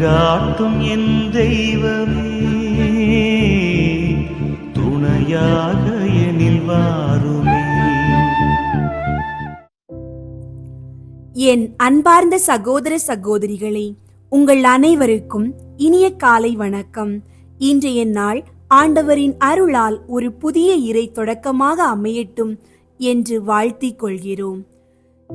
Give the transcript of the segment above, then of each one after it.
வழிகாட்டும் என் தெய்வமே. துணையாக எனில் வாருமே. என் அன்பார்ந்த சகோதர சகோதரிகளே உங்கள் அனைவருக்கும் இனிய காலை வணக்கம். இன்றைய நாள் ஆண்டவரின் அருளால் ஒரு புதிய இறை தொடக்கமாக அமையட்டும் என்று வாழ்த்திக் கொள்கிறோம்.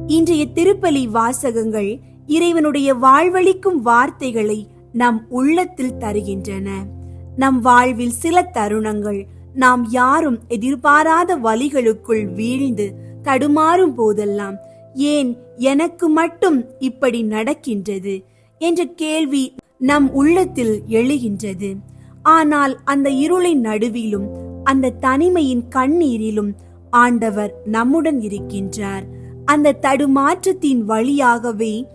இன்றைய திருப்பலி வாசகங்கள் இறைவனுடைய வாழ்வளிக்கும் வார்த்தைகளை நம் உள்ளத்தில் தருகின்றன. நம் வாழ்வில் சில தருணங்கள் நாம் யாரும் எதிர்பாராத வழிகளுக்குள் வீழ்ந்து தடுமாறும் போதெல்லாம் ஏன் எனக்கு மட்டும் இப்படி நடக்கின்றது என்ற கேள்வி நம் உள்ளத்தில் எழுகின்றது. ஆனால் அந்த இருளின் நடுவிலும் அந்த தனிமையின் கண்ணீரிலும் ஆண்டவர் நம்முடன் இருக்கின்றார். அந்த தடுமாற்றத்தின் வழியாகவே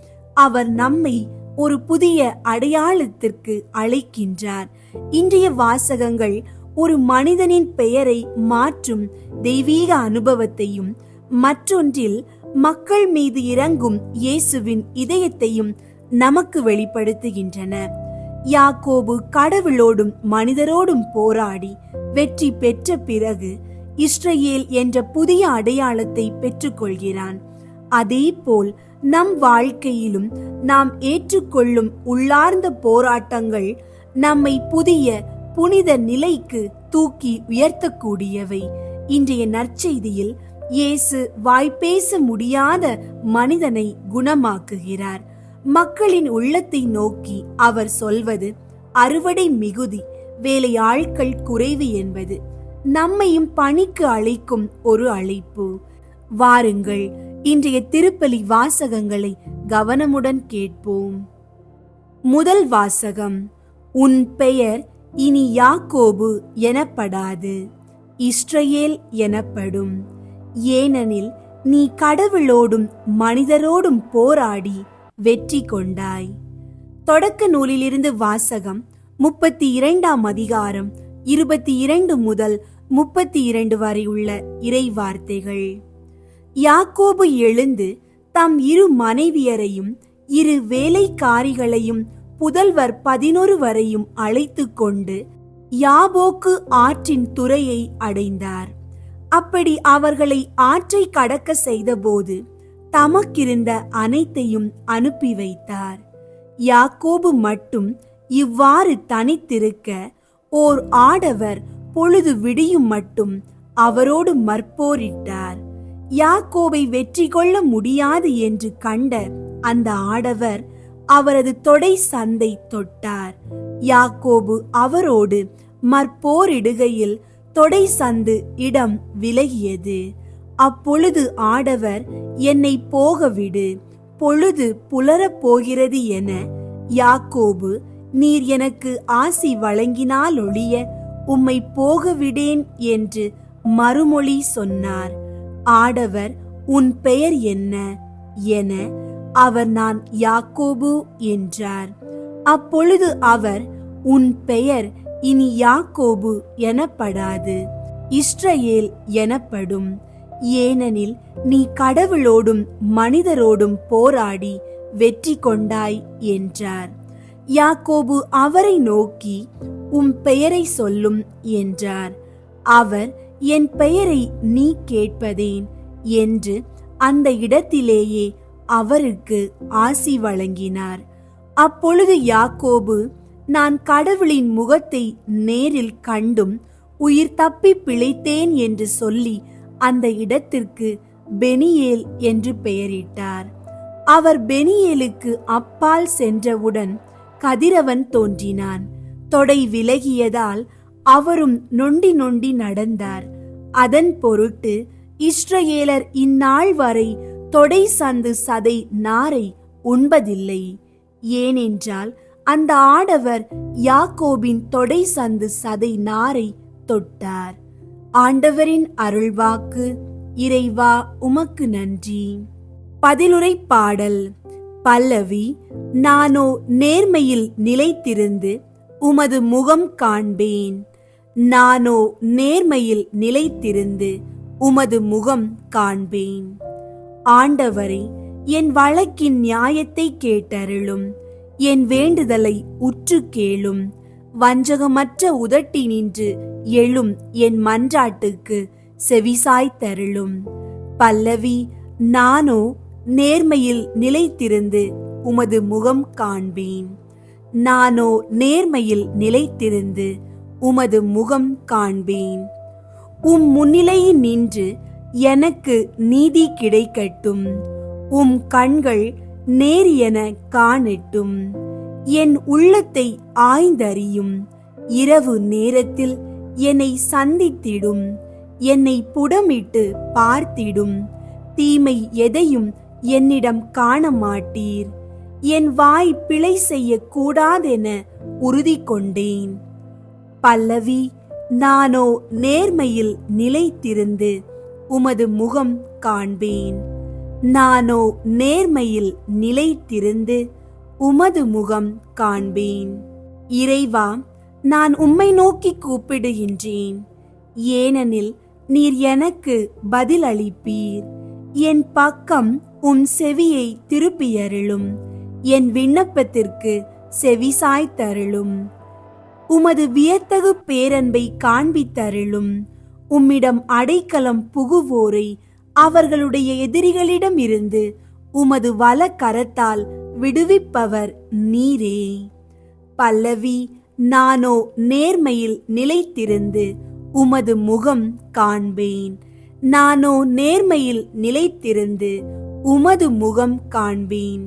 அவர் நம்மை ஒரு புதிய அடையாளத்திற்கு அழைக்கின்றார். இன்றைய வாசகங்கள் ஒரு மனிதனின் பெயரை மாற்றும் தெய்வீக அனுபவத்தையும் மற்றொன்றில் மக்கள் மீது இறங்கும் இயேசுவின் இதயத்தையும் நமக்கு வெளிப்படுத்துகின்றன. யாக்கோபு கடவுளோடும் மனிதரோடும் போராடி வெற்றி பெற்ற பிறகு இஸ்ரேல் என்ற புதிய அடையாளத்தை பெற்றுக்கொள்கிறான். அதேபோல் நம் வாழ்க்கையிலும் நாம் ஏற்றுக்கொள்ளும் உள்ளார்ந்த போராட்டங்கள் நம்மை புதிய புனித நிலைக்கு தூக்கி உயர்த்தக்கூடியவை. இன்றைய நற்செய்தியில் இயேசு வாய்ப்பேச முடியாத மனிதனை குணமாக்குகிறார். மக்களின் உள்ளத்தை நோக்கி அவர் சொல்வது அறுவடை மிகுதி வேலையாட்கள் குறைவு என்பது. நம்மையும் பணிக்கு அழைக்கும் ஒரு அழைப்பு. வாருங்கள் இன்றைய திருப்பலி வாசகங்களை கவனமுடன் கேட்போம். முதல் வாசகம் உன் பெயர் இனி யாக்கோபு எனப்படாது இஸ்ரேல் எனப்படும். ஏனெனில் நீ கடவுளோடும் மனிதரோடும் போராடி வெற்றி கொண்டாய் தொடக்க நூலிலிருந்து வாசகம் முப்பத்தி இரண்டாம் அதிகாரம் இருபத்தி இரண்டு முதல் முப்பத்தி இரண்டு வரை உள்ள இறை வார்த்தைகள் யாக்கோபு எழுந்து தம் இரு மனைவியரையும் இரு வேலைக்காரிகளையும் புதல்வர் பதினொரு வரையும் அழைத்து கொண்டு யாபோக்கு ஆற்றின் துறையை அடைந்தார். அப்படி அவர்களை ஆற்றை கடக்க செய்தபோது தமக்கிருந்த அனைத்தையும் அனுப்பி வைத்தார். யாக்கோபு மட்டும் இவ்வாறு தனித்திருக்க ஓர் ஆடவர் பொழுது விடியும் மட்டும் அவரோடு மற்போரிட்டார். யாக்கோபை வெற்றி கொள்ள முடியாது என்று கண்ட அந்த ஆடவர் அவரது தொடை சந்தை தொட்டார். யாக்கோபு அவரோடு மற்போரிடுகையில் தொடை சந்து இடம் விலகியது. அப்பொழுது ஆடவர் என்னை போகவிடு பொழுது புலரப் போகிறது என யாக்கோபு நீர் எனக்கு ஆசி வழங்கினால் ஒழிய உம்மை போகவிடேன் என்று மறுமொழி சொன்னார். ஆடவர் உன் பெயர் என்ன என அவர் நான் யாக்கோபு என்றார். அப்பொழுது அவர் உன் பெயர் இனி யாக்கோபு எனப்படாது. இஸ்ரேல் எனப்படும். ஏனெனில் நீ கடவுளோடும் மனிதரோடும் போராடி வெற்றி கொண்டாய் என்றார். யாக்கோபு அவரை நோக்கி உம் பெயரை சொல்லும் என்றார். அவர் என் பெயரை நீ கேட்பதேன் என்று அந்த இடத்திலேயே அவருக்கு ஆசி வழங்கினார். அப்பொழுது யாக்கோபு நான் கடவுளின் முகத்தை நேரில் கண்டும் உயிர் தப்பி பிழைத்தேன் என்று சொல்லி அந்த இடத்திற்கு பெனியேல் என்று பெயரிட்டார். அவர் பெனியேலுக்கு அப்பால் சென்றவுடன் கதிரவன் தோன்றினான். தொடை விலகியதால் அவரும் நொண்டி நொண்டி நடந்தார். அதன் பொருட்டு இஸ்ரேலர் இந்நாள் வரை தொடை சந்து சதை நாரை உண்பதில்லை. ஏனென்றால் அந்த ஆடவர் யாக்கோபின் தொடை சந்து சதை நாரை தொட்டார். ஆண்டவரின் அருள்வாக்கு இறைவா உமக்கு நன்றி. பதிலுரை பாடல். பல்லவி நானோ நேர்மையில் நிலைத்திருந்து உமது முகம் காண்பேன். நானோ நேர்மையில் நிலைத்திருந்து உமது முகம் காண்பேன். ஆண்டவரே என் வழக்கின் நியாயத்தை கேட்டருளும். என் வேண்டுதலை உற்று கேளும். வஞ்சகமற்ற உதட்டி நின்று எழும் என் மன்றாட்டுக்கு செவிசாய்த்தருளும் பல்லவி நானோ நேர்மையில் நிலைத்திருந்து உமது முகம் காண்பேன். நானோ நேர்மையில் நிலைத்திருந்து உமது முகம் காண்பேன். உம் முன்னிலையில் நின்று எனக்கு நீதி கிடைக்கட்டும். உம் கண்கள் நேர் என காணட்டும். என் உள்ளத்தை ஆய்ந்தறியும். இரவு நேரத்தில் என்னை சந்தித்திடும். என்னை புடமிட்டு பார்த்திடும். தீமை எதையும் என்னிடம் காண மாட்டீர் என் வாய் பிழை செய்யக்கூடாதென உறுதி கொண்டேன். பல்லவி நானோ நேர்மையில் நிலைத்திருந்து உமது முகம் காண்பேன். நானோ நேர்மையில் நிலைத்திருந்து உமது முகம் காண்பேன். இறைவா நான் உம்மை நோக்கி கூப்பிடுகின்றேன். ஏனெனில் நீர் எனக்கு பதில் அளிப்பீர் என் பக்கம் உம் செவியை திருப்பியருளும். என் விண்ணப்பத்திற்கு செவிசாய்த்தருளும் உமது வியத்தகு பேரன்பை காண்பித்தருளும். உம்மிடம் அடைக்கலம் புகுவோரை அவர்களுடைய எதிரிகளிடம் இருந்து உமது வல கரத்தால் விடுவிப்பவர் நீரே. பல்லவி நானோ நேர்மையில் நிலைத்திருந்து உமது முகம் காண்பேன். நானோ நேர்மையில் நிலைத்திருந்து உமது முகம் காண்பேன்.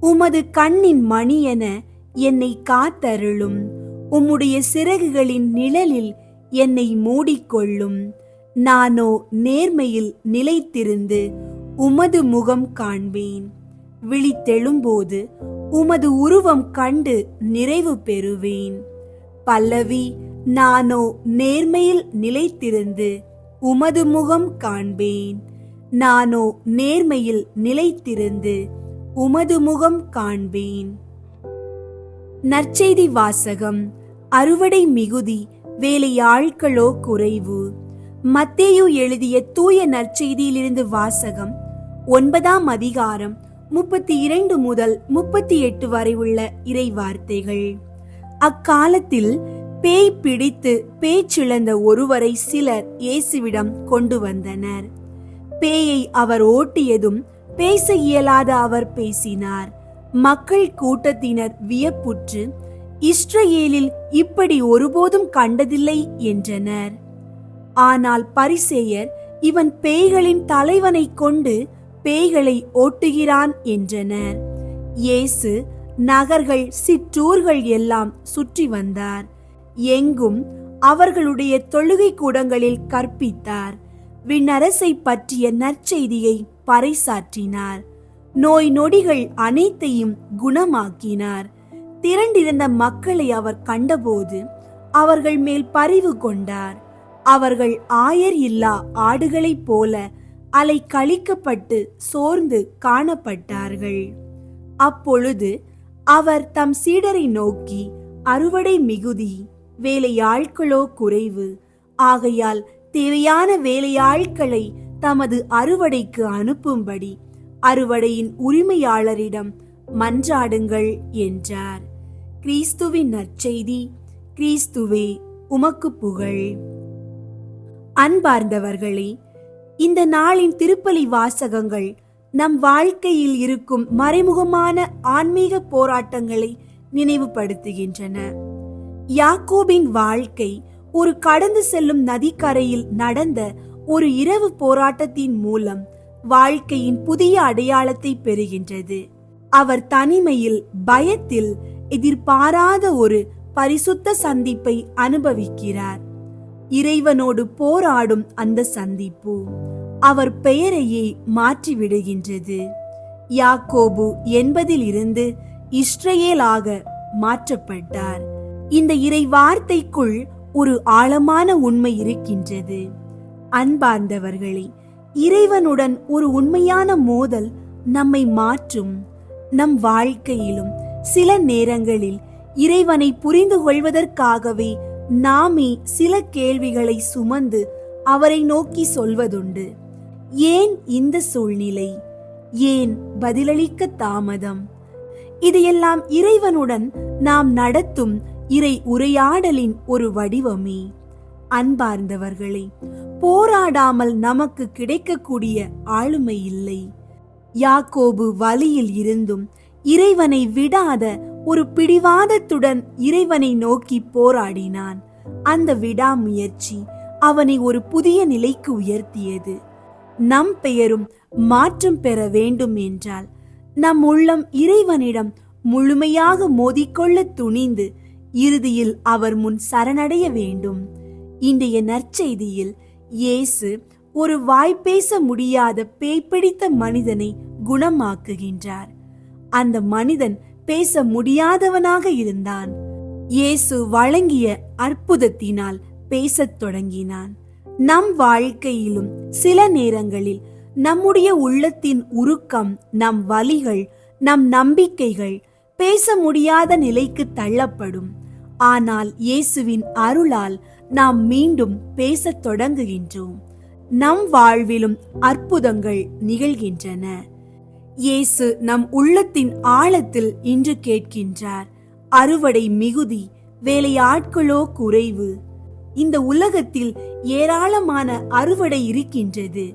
உமது கண்ணின் மணியென என்னை காத்தருளும். உம்முடைய சிறகுகளின் நிழலில் என்னை மூடிக்கொள்ளும். நானோ நேர்மையில் நிலைத்திருந்து உமது முகம் காண்பேன். விழித்தெழும்போது உமது உருவம் கண்டு நிறைவு பெறுவேன். பல்லவி நானோ நேர்மையில் நிலைத்திருந்து உமது முகம் காண்பேன். நானோ நேர்மையில் நிலைத்திருந்து உமது முகம் காண்பேன். நற்செய்தி வாசகம். அறுவடை மிகுதி வேலையாட்களோ குறைவு. மத்தேயு எழுதிய தூய நற்செய்தியிலிருந்து வாசகம் ஒன்பதாம் அதிகாரம் முப்பத்தி இரண்டு முதல் முப்பத்தி எட்டு வரை உள்ள இறை வார்த்தைகள் அக்காலத்தில் பேய் பிடித்து பேச்சிழந்த ஒருவரை சிலர் இயேசுவிடம் கொண்டு வந்தனர். பேயை அவர் ஓட்டியதும் பேச இயலாத அவர் பேசினார். மக்கள் கூட்டத்தினர் வியப்புற்று இஸ்ரேலில் இப்படி ஒருபோதும் கண்டதில்லை என்றனர். ஆனால் பரிசேயர் இவன் பேய்களின் தலைவனைக் கொண்டு பேய்களை ஓட்டுகிறான் என்றனர். இயேசு நகர்கள் சிற்றூர்கள் எல்லாம் சுற்றி வந்தார். எங்கும் அவர்களுடைய தொழுகை கூடங்களில் கற்பித்தார். விண்ணரசை பற்றிய நற்செய்தியை பறைசாற்றினார். நோய் நொடிகள் அனைத்தையும் குணமாக்கினார். திரண்டிருந்த மக்களை அவர் கண்டபோது அவர்கள் மேல் பரிவு கொண்டார். அவர்கள் ஆயர் இல்லா ஆடுகளைப் போல அலை கழிக்கப்பட்டு சோர்ந்து காணப்பட்டார்கள். அப்பொழுது அவர் தம் சீடரை நோக்கி அறுவடை மிகுதி வேலையாட்களோ குறைவு. ஆகையால் தேவையான வேலையாட்களை தமது அறுவடைக்கு அனுப்பும்படி அறுவடையின் உரிமையாளரிடம் மன்றாடுங்கள் என்றார். கிறிஸ்துவின் நற்செய்தி கிறிஸ்துவே உமக்கு புகழ். அன்பார்ந்தவர்களே இந்த நாளின் திருப்பலி வாசகங்கள் நம் வாழ்க்கையில் இருக்கும் மறைமுகமான ஆன்மீக போராட்டங்களை நினைவுபடுத்துகின்றன. யாக்கோபின் வாழ்க்கை ஒரு கடந்து செல்லும் நதிக்கரையில் நடந்த ஒரு இரவு போராட்டத்தின் மூலம் வாழ்க்கையின் புதிய அடையாளத்தை பெறுகின்றது. அவர் தனிமையில் பயத்தில் எதிர்பாராத ஒரு பரிசுத்த சந்திப்பை அனுபவிக்கிறார். இறைவனோடு போராடும் அந்த சந்திப்பு அவர் பெயரையே மாற்றிவிடுகின்றது. யாக்கோபு என்பதில் இருந்து இஸ்ரேலாக மாற்றப்பட்டார். இந்த இறை வார்த்தைக்குள் ஒரு ஆழமான உண்மை இருக்கின்றது. அன்பார்ந்தவர்களே இறைவனுடன் ஒரு உண்மையான மோதல் நம்மை மாற்றும் நம் வாழ்க்கையிலும் சில நேரங்களில் இறைவனை புரிந்து கொள்வதற்காகவே நாமே சில கேள்விகளை சுமந்து அவரை நோக்கி சொல்வதுண்டு. ஏன் இந்த சூழ்நிலை? ஏன் பதிலளிக்க தாமதம்? இதையெல்லாம் இறைவனுடன் நாம் நடத்தும் இறை உரையாடலின் ஒரு வடிவமே. அன்பார்ந்தவர்களே போராடாமல் நமக்கு கிடைக்கக்கூடிய ஆளுமை இல்லை. யாக்கோபு வலியில் இருந்தும் இறைவனை விடாத ஒரு பிடிவாதத்துடன் இறைவனை நோக்கி போராடினான். அந்த விடாமுயற்சி அவனை ஒரு புதிய நிலைக்கு உயர்த்தியது. நம் பெயரும் மாற்றம் பெற வேண்டும் என்றால் நம் உள்ளம் இறைவனிடம் முழுமையாக மோதிக்கொள்ள துணிந்து இறுதியில் அவர் முன் சரணடைய வேண்டும். இன்றைய நற்செய்தியில் இயேசு ஒரு வாய்ப்பேச முடியாத பேய்பிடித்த மனிதனை குணமாக்குகின்றார். அந்த மனிதன் பேச முடியாதவனாக இருந்தான். இயேசு வழங்கிய அற்புதத்தினால் பேசத் தொடங்கினான். நம் வாழ்க்கையிலும் சில நேரங்களில் நம்முடைய உள்ளத்தின் உருக்கம் நம் வலிகள் நம் நம்பிக்கைகள் பேச முடியாத நிலைக்கு தள்ளப்படும். ஆனால் இயேசுவின் அருளால் நாம் மீண்டும் பேசத் தொடங்குகின்றோம். நம் வாழ்விலும் அற்புதங்கள் நிகழ்கின்றன. இயேசு நம் உள்ளத்தின் ஆழத்தில் இன்று கேட்கின்றார். அறுவடை மிகுதி வேலையாட்களோ குறைவு. இந்த உலகத்தில் ஏராளமான அறுவடை இருக்கின்றது.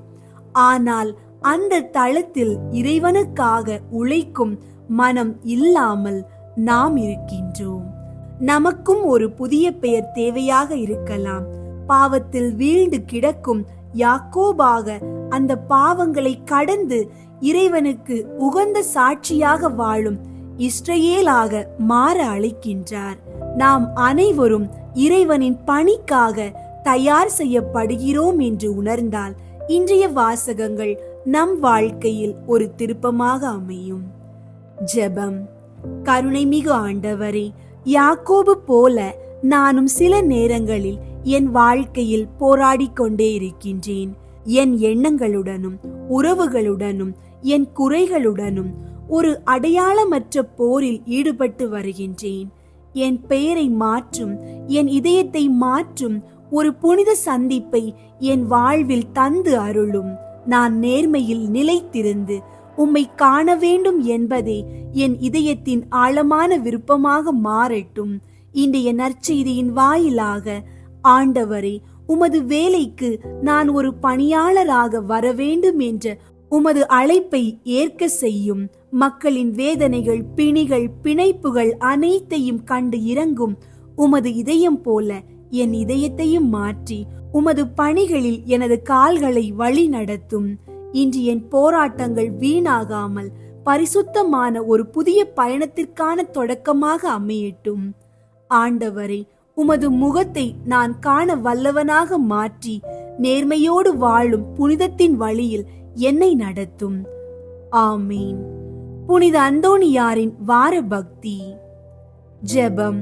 ஆனால் அந்த தளத்தில் இறைவனுக்காக உழைக்கும் மனம் இல்லாமல் நாம் இருக்கின்றோம். நமக்கும் ஒரு புதிய பெயர் தேவையாக இருக்கலாம். பாவத்தில் வீழ்ந்து கிடக்கும் யாக்கோபாக அந்த பாவங்களை கடந்து இறைவனுக்கு உகந்த சாட்சியாக வாழும் இஸ்ரேலாக மாற அழைக்கின்றார். நாம் அனைவரும் இறைவனின் பணிக்காக தயார் செய்யப்படுகிறோம் என்று உணர்ந்தால் இன்றைய வாசகங்கள் நம் வாழ்க்கையில் ஒரு திருப்பமாக அமையும். ஜெபம். கருணைமிகு ஆண்டவரே யாக்கோபு போல நானும் சில நேரங்களில் என் வாழ்க்கையில் போராடிக் கொண்டே இருக்கின்றேன். என் எண்ணங்களுடனும் உறவுகளுடனும் என் குறைகளுடனும் ஒரு அடையாளமற்ற போரில் ஈடுபட்டு வருகின்றேன். என் பெயரை மாற்றும் என் இதயத்தை மாற்றும் ஒரு புனித சந்திப்பை என் வாழ்வில் தந்து அருளும். நான் நேர்மையில் நிலைத்திருந்து உம்மை காண வேண்டும் என்பதே என் இதயத்தின் ஆழமான விருப்பமாக மாறட்டும். இன்றைய நற்செய்தியின் வாயிலாக ஆண்டவரே உமது வேலைக்கு நான் ஒரு பணியாளராக வர வேண்டும் என்ற உமது அழைப்பை ஏற்க செய்யும். மக்களின் வேதனைகள் பிணிகள் பிணைப்புகள் அனைத்தையும் கண்டு இறங்கும் உமது இதயம் போல என் இதயத்தையும் மாற்றி உமது பணிகளில் எனது கால்களை வழி நடத்தும். இன்று என் போராட்டங்கள் வீணாகாமல் பரிசுத்தமான ஒரு புதிய பயணத்திற்கான தொடக்கமாக அமையட்டும். ஆண்டவரே உமது முகத்தை நான் காண வல்லவனாக மாற்றி நேர்மையோடு வாழும் புனிதத்தின் வழியில் என்னை நடத்தும். ஆமீன். புனித அந்தோணியாரின் வார பக்தி. ஜெபம்.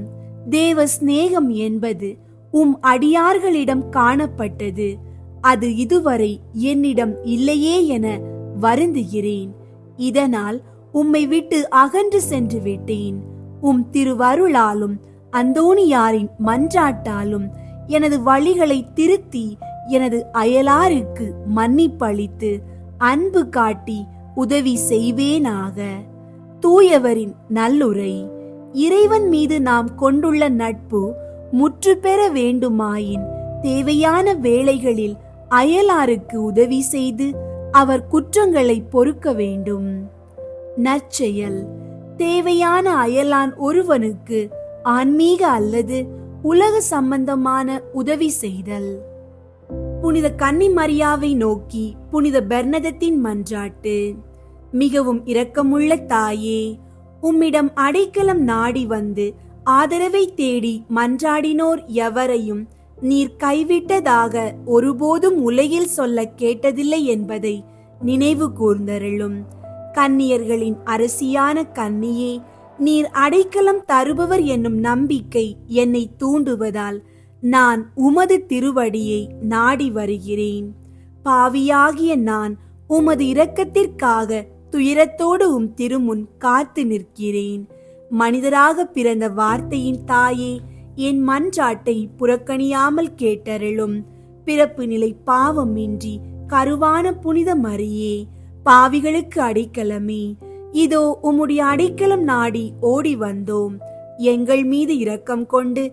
தேவ சிநேகம் என்பது உம் அடியார்களிடம் காணப்பட்டது. அது இதுவரை என்னிடம் இல்லையே என வருந்துகிறேன். இதனால் உம்மை விட்டு அகன்று சென்று விட்டேன். உம் திருவருளாலும் அந்தோணியாரின் மன்றாட்டாலும் எனது வழிகளை திருத்தி எனது அயலாருக்கு மன்னிப்பளித்து அன்பு காட்டி உதவி செய்வேனாக. தூயவரின் நல்லுரை இறைவன் மீது நாம் கொண்டுள்ள நட்பு முற்று பெற வேண்டுமாயின் தேவையான வேளைகளில் அயலாருக்கு உதவி செய்து அவர் குற்றங்களை பொறுக்க வேண்டும். நற்செயல் தேவையான அயலான் ஒருவனுக்கு ஆன்மீக அல்லது உலக சம்பந்தமான உதவி செய்தல். புனித கன்னிமரியாவை நோக்கி புனித பெர்னதத்தின் மன்றாட்டு. மிகவும் இரக்கமுள்ள தாயே உம்மிடம் அடைக்கலம் நாடி வந்து ஆதரவை தேடி மன்றாடினோர் எவரையும் நீர் கைவிட்டதாக ஒருபோதும் உலகில் சொல்ல கேட்டதில்லை என்பதை நினைவு கூர்ந்தருளும். கன்னியர்களின் அரசியான கன்னியே நீர் அடைக்கலம் தருபவர் என்னும் நம்பிக்கை என்னை தூண்டுவதால் நான் உமது திருவடியை நாடி வருகிறேன். பாவியாகிய நான் உமது இரக்கத்திற்காக துயரத்தோடு உம் திருமுன் காத்து நிற்கிறேன். மனிதராக பிறந்த வார்த்தையின் தாயே என் மன்றாட்டை புறக்கணியாமல் கேட்டருளும். பிறப்பு நிலை பாவமின்றி கருவான புனித மரியே பாவிகளுக்கு அடைக்கலமே. இதோ உம்முடைய அடைக்கலம் நாடி ஓடி வந்தோம். எங்கள் மீது இரக்கம் கொண்டு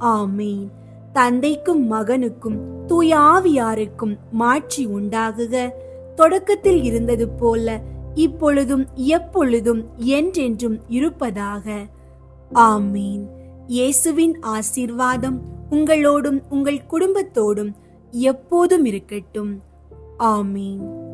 ஆமீன். தந்தைக்கும் மகனுக்கும் தூய ஆவியாருக்கும் மாட்சி உண்டாகுக. தொடக்கத்தில் இருந்தது போல இப்பொழுதும் எப்பொழுதும் என்றென்றும் இருப்பதாக. ஆமீன். இயேசுவின் ஆசீர்வாதம் உங்களோடும் உங்கள் குடும்பத்தோடும் எப்போதும் இருக்கட்டும். ஆமீன்.